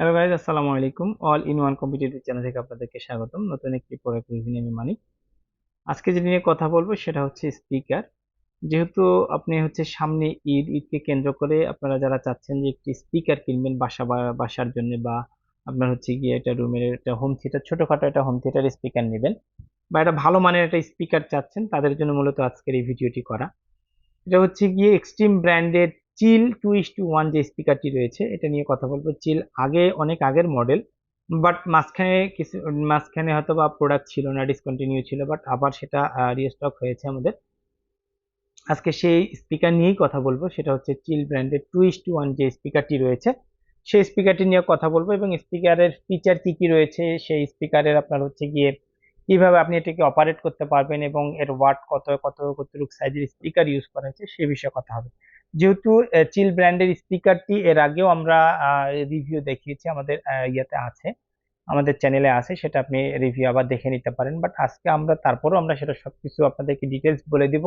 Hello guys আসসালামু আলাইকুম। All in one competitive channel থেকে আপনাদেরকে স্বাগতম। নতুন একটি প্রোডাক্ট রিভিউ আমি মানিক। আজকে যেটা নিয়ে কথা বলব সেটা হচ্ছে স্পিকার যেহেতু আপনি হচ্ছে সামনে ঈদ, ঈদকে কেন্দ্র করে আপনারা যারা চাচ্ছেন যে একটি স্পিকার কিনবেন বাসা বাসার জন্য বা আপনার হচ্ছে গিয়ে একটা রুমের একটা হোম থিয়েটার ছোটখাটো একটা হোম থিয়েটার স্পিকার নেবেন বা একটা ভালো মানের একটা স্পিকার চাচ্ছেন, তাদের জন্য মূলত আজকের এই ভিডিওটি করা। এটা হচ্ছে গিয়ে এক্সট্রিম ব্র্যান্ডের chill two is two one যে স্পিকারটি রয়েছে, এটা নিয়ে কথা বলব। চিল আগে অনেক আগের মডেল, বাট মাঝখানে কিছু, মাঝখানে হয়তো বা প্রোডাক্ট ছিল না ডিসকন্টিনিউ ছিল, বাট আবার সেটা রিস্টক হয়েছে আমাদের। আজকে সেই স্পিকার নিয়েই কথা বলব, সেটা হচ্ছে চিল ব্র্যান্ডের টু ইস টু ওয়ান যে স্পিকারটি রয়েছে। সেই স্পিকারটি নিয়ে কথা বলব এবং স্পিকারের ফিচার কি কি রয়েছে, সেই স্পিকারের আপনার হচ্ছে গিয়ে কীভাবে আপনি এটাকে অপারেট করতে পারবেন এবং এর ওয়াট কত কত, কতটুকু সাইজের স্পিকার ইউজ করা হয়েছে, সে বিষয়ে কথা হবে। যেহেতু চিল ব্র্যান্ডের স্পিকারটি এর আগেও আমরা রিভিউ দেখিয়েছি, আমাদের ইয়েতে আছে, আমাদের চ্যানেলে আছে, সেটা আপনি রিভিউ আবার দেখে নিতে পারেন। বাট আজকে আমরা, তারপরও আমরা সেটা সবকিছু আপনাদেরকে ডিটেলস বলে দিব,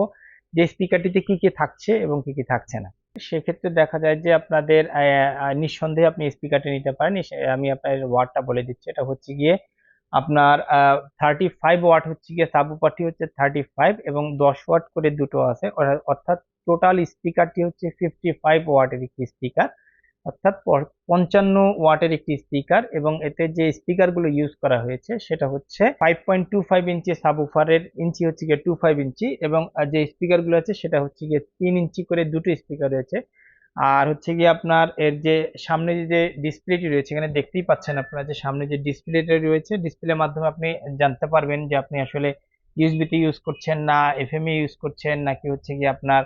যে স্পিকারটিতে কি কি থাকছে এবং কি কি থাকছে না। সেক্ষেত্রে দেখা যায় যে আপনাদের নিঃসন্দেহে আপনি স্পিকারটি নিতে পারেন। আমি আপনার ওয়ার্ডটা বলে দিচ্ছি। এটা হচ্ছে গিয়ে আপনার থার্টি ফাইভ ওয়াট হচ্ছে গিয়ে সাবুপারটি হচ্ছে থার্টি ফাইভ এবং দশ ওয়াট করে দুটো আছে। অর্থাৎ টোটাল স্পিকারটি হচ্ছে ফিফটি ফাইভ ওয়াটের একটি স্পিকার অর্থাৎ পঞ্চান্ন ওয়াটের একটি স্পিকার এবং এতে যে স্পিকারগুলো ইউজ করা হয়েছে সেটা হচ্ছে five point two five inch সাবুফারের ইঞ্চি হচ্ছে গিয়ে টু ফাইভ ইঞ্চি এবং যে স্পিকারগুলো আছে সেটা হচ্ছে গিয়ে তিন ইঞ্চি করে দুটো স্পিকার রয়েছে। আর হচ্ছে গিয়ে আপনার এর যে সামনে যে ডিসপ্লেটি রয়েছে, এখানে দেখতেই পাচ্ছেন আপনারা যে সামনে যে ডিসপ্লেটা রয়েছে ডিসপ্লের মাধ্যমে আপনি জানতে পারবেন যে আপনি আসলে ইউএসবিতে ইউজ করছেন না এফএমএ ইউজ করছেন, নাকি হচ্ছে গিয়ে আপনার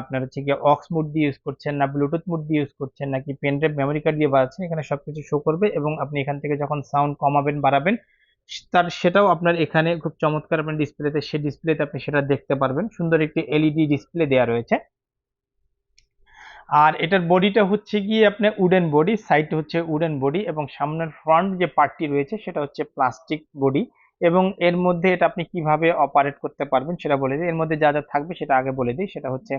আপনার হচ্ছে গিয়ে অক্স মুড দিয়ে ইউজ করছেন না ব্লুটুথ মুড দিয়ে ইউজ করছেন, নাকি পেন ড্রাইভ মেমোরি কার্ড দিয়ে বাড়াচ্ছেন এখানে সবকিছু শো করবে এবং আপনি এখান থেকে যখন সাউন্ড কমাবেন, বাড়াবেন, তার সেটাও আপনার এখানে খুব চমৎকার আপনার ডিসপ্লেতে সেই ডিসপ্লেতে আপনি সেটা দেখতে পারবেন। সুন্দর একটি এলইডি ডিসপ্লে দেওয়া রয়েছে। আর এটার বডিটা হচ্ছে গিয়ে আপনার উডেন বডি সাইড হচ্ছে উডেন বডি এবং সামনের ফ্রন্ট যে পার্টটি রয়েছে সেটা হচ্ছে প্লাস্টিক বডি এবং এর মধ্যে এটা আপনি কীভাবে অপারেট করতে পারবেন সেটা বলে দিই। এর মধ্যে যা যা থাকবে সেটা আগে বলে দিই। সেটা হচ্ছে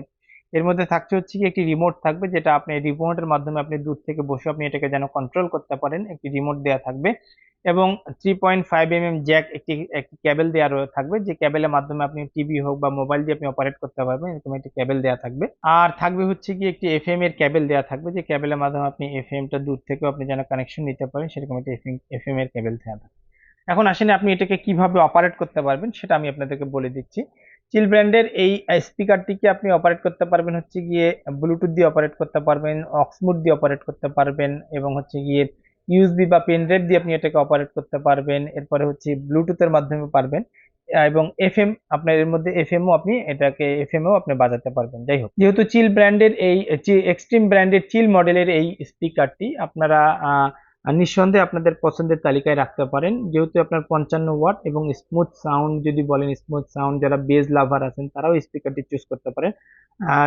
এর মধ্যে থাকছে হচ্ছে কি একটি রিমোট থাকবে, যেটা আপনি রিমোটের মাধ্যমে আপনি দূর থেকে বসে আপনি এটাকে যেন কন্ট্রোল করতে পারেন, একটি রিমোট দেওয়া থাকবে। এবং three point five M M jack একটি একটি ক্যাবেল দেওয়া থাকবে, যে ক্যাবেলের মাধ্যমে আপনি টিভি হোক বা মোবাইল দিয়ে আপনি অপারেট করতে পারবেন, এরকম একটি ক্যাবেল দেওয়া থাকবে। আর থাকবে হচ্ছে কি একটি এফ এম এর ক্যাবেল দেওয়া থাকবে, যে ক্যাবেলের মাধ্যমে আপনি এফ এমটা দূর থেকেও আপনি যেন কানেকশন নিতে পারেন, সেরকম একটি এফ এম এর ক্যাবেল দেওয়া থাকবে। এখন আসেন আপনি এটাকে কীভাবে অপারেট করতে পারবেন, সেটা আমি আপনাদেরকে বলে দিচ্ছি। চিল ব্র্যান্ডের এই স্পিকারটিকে আপনি অপারেট করতে পারবেন? হচ্ছে গিয়ে ব্লুটুথ দিয়ে অপারেট করতে পারবেন অক্সমুড দিয়ে অপারেট করতে পারবেন এবং হচ্ছে গিয়ে ইউএসবি বা পেন ড্রাইভ দিয়ে আপনি এটাকে অপারেট করতে পারবেন। এরপরে হচ্ছে ব্লুটুথের মাধ্যমে পারবেন এবং এফ এম আপনার এর মধ্যে এফ এমও আপনি এটাকে এফ এমও আপনি বাজাতে পারবেন। যাই হোক, যেহেতু চিল ব্র্যান্ডের এই এক্সট্রিম ব্র্যান্ডের চিল মডেলের এই স্পিকারটি আপনারা আর নিঃসন্দেহে আপনাদের পছন্দের তালিকায় রাখতে পারেন। যেহেতু আপনার পঞ্চান্ন ওয়াট এবং স্মুথ সাউন্ড যদি বলেন স্মুথ সাউন্ড যারা বেজ লাভার আছেন, তারাও স্পিকারটি চুজ করতে পারেন।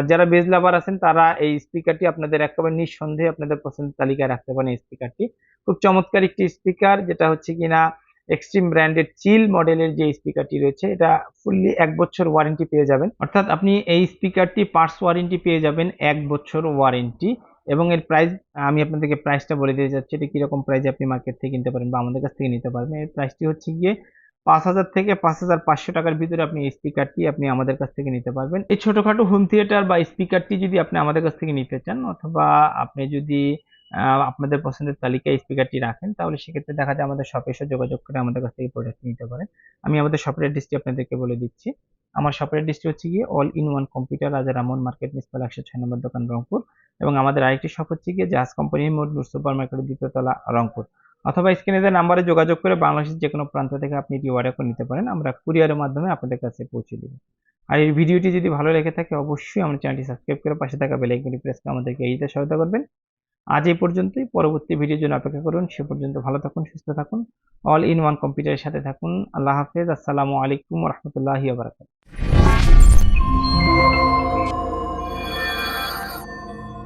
যারা বেজ লাভার আছেন, তারা এই স্পিকারটি আপনাদের একেবারে নিঃসন্দেহে আপনাদের পছন্দের তালিকায় রাখতে পারেন এই স্পিকারটি খুব চমৎকার একটি স্পিকার যেটা হচ্ছে কিনা এক্সট্রিম ব্র্যান্ডের চিল মডেলের যে স্পিকারটি রয়েছে, এটা ফুললি এক বছর ওয়ারেন্টি পেয়ে যাবেন। অর্থাৎ আপনি এই স্পিকারটি পার্টস ওয়ারেন্টি পেয়ে যাবেন এক বছর ওয়ারেন্টি এবং এর প্রাইস আমি আপনাদেরকে প্রাইসটা বলে দিয়ে যাচ্ছি এটা কীরকম প্রাইসে আপনি মার্কেট থেকে কিনতে পারেন বা আমাদের কাছ থেকে নিতে পারবেন। এর প্রাইসটি হচ্ছে গিয়ে পাঁচ হাজার থেকে পাঁচ হাজার পাঁচশো টাকার ভিতরে আপনি স্পিকারটি আপনি আমাদের কাছ থেকে নিতে পারবেন। এই ছোটোখাটো হোম থিয়েটার বা স্পিকারটি যদি আপনি আমাদের কাছ থেকে নিতে চান, অথবা আপনি যদি আপনাদের পছন্দের তালিকায় স্পিকারটি রাখেন, তাহলে সেক্ষেত্রে দেখা যায় আমাদের শপে এসে যোগাযোগ করে আমাদের কাছ থেকে প্রোডাক্ট নিতে পারেন। আমি আমাদের শপের অ্যাড্রেসটি আপনাদেরকে বলে দিচ্ছি। আমার শপের অ্যাড্রেসটি হচ্ছে গিয়ে all in one computer Raja Raman market মিসপাল একশো ছয় নম্বর দোকান রংপুর। এবং আমাদের আরেকটি শপ হচ্ছে গিয়ে জাহাজ কোম্পানির মোট নূর সুপার মার্কেটের দ্বিতীয়তলা রংপুর। অথবা স্ক্রিনে যে নাম্বারে যোগাযোগ করে বাংলাদেশের যে কোনো প্রান্ত থেকে আপনি এটি অর্ডার করে নিতে পারেন, আমরা কুরিয়ারের মাধ্যমে আপনাদের কাছে পৌঁছে দেব। আর এই ভিডিওটি যদি ভালো লেগে থাকে, অবশ্যই আমার চ্যানেলটি সাবস্ক্রাইব করে পাশে থাকা বেলাইকনটি প্রেস করে আমাদেরকে এইতে সহায়তা করবেন। আজ এই পর্যন্তই, পরবর্তী ভিডিওর জন্য অপেক্ষা করুন। সে পর্যন্ত ভালো থাকুন, সুস্থ থাকুন। অল ইন ওয়ান কম্পিউটারের সাথে থাকুন। আল্লাহ হাফেজ। আসসালামু আলাইকুম রহমতুল্লাহি